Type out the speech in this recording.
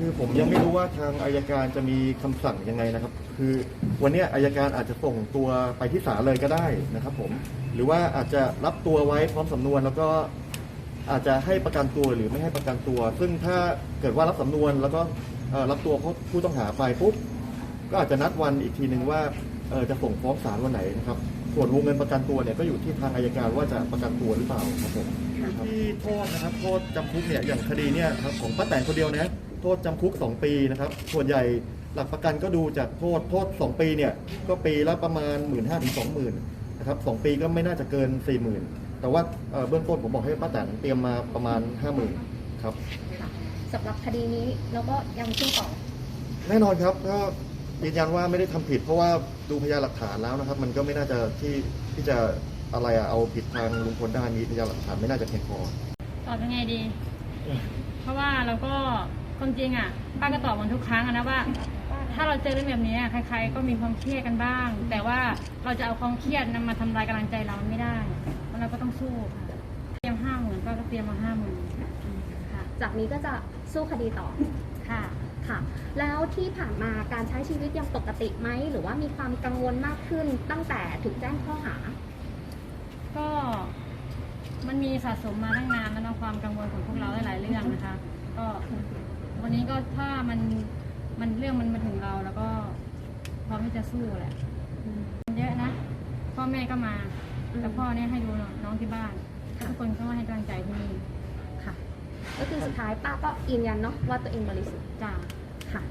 คือผมยังไม่รู้ว่าทางอายการจะมีคำสั่งยังไงนะครับ คือวันเนี้ยอายการอาจจะส่งตัวไปที่ศาลเลยก็ได้นะครับ ผม หรือว่าอาจจะรับตัวไว้พร้อมสำนวนแล้วก็อาจจะให้ประกันตัวหรือไม่ให้ประกันตัว ซึ่งถ้าเกิดว่ารับสำนวนแล้วก็เอ่อรับตัวผู้ต้องหาไปปุ๊บ ก็อาจจะนัดวันอีกทีหนึ่งว่าเอ่อจะส่งฟ้องศาลวันไหนนะครับ ส่วนวงเงินประกันตัวเนี่ยก็อยู่ที่ทางอายการว่าจะประกันตัวหรือเปล่าครับผมที่โทษนะครับโทษจำคุกเนี่ยอย่างคดีเนี่ยครับของป้าแตนคนเดียวนะ โทษจำคุก 2 ปีนะครับ ส่วนใหญ่หลักประกันก็ดูจากโทษโทษ 2 ปีเนี่ยก็ปีละประมาณ 1 5ื่นถึงสองหมื่นนะครับสปีก็ไม่น่าจะเกิน 4 0,000แต่ว่าเอ่อเบื้องต้นผมบอกให้ป้าแตนเตรียมมาประมาณ 50,000ครับ ค่ะสำหรับคดีนี้เราก็ยังสู้ต่อ แน่นอนครับก็ยืนยันว่าไม่ได้ทำผิด เพราะว่าดูพยานหลักฐานแล้วนะครับ มันก็ไม่น่าจะที่ที่จะอะไรอะเอาผิดทางลุงพลได้มีพยานหลักฐานไม่น่าจะเพียงพอ ตอบยังไงดี เพราะว่าเราก็ ความจริงอะป้าก็ตอบเหมันทุกครั้งอะนะว่า ถ้าเราเจอเรื่องแบบนี้อะใคร ๆ ก็มีความเครียดกันบ้าง แต่ว่าเราจะเอาความเครียดนั้นมาทำลายกำลังใจเราไม่ได้เพราะเราก็ต้องสู้ค่ะเตรียมห้าหมื่นป้าก็เตรียมมาห้าหมื่นค่ะ จากนี้ก็จะสู้คดีต่อค่ะ ค่ะ แล้วที่ผ่านมาการใช้ชีวิตยังปกติไหม หรือว่ามีความกังวลมากขึ้นตั้งแต่ถูกแจ้งข้อหา ก็มันมีสะสมมาตั้งนานแล้วเนาะความกังวลของพวกเราหลายๆเรื่องนะคะ ก็ วันนี้ก็ถ้ามันมันเรื่องมันมาถึงเราแล้วก็พร้อมที่จะสู้แหละมันเยอะนะ พ่อแม่ก็มาแต่พ่อเนี่ยให้ดูน้องที่บ้านทุกคนก็มาให้กำลังใจที่นี่ค่ะ ก็คือสุดท้ายป้าก็ยืนยันเนาะว่าตัวเองบริสุทธิ์จ้าค่ะ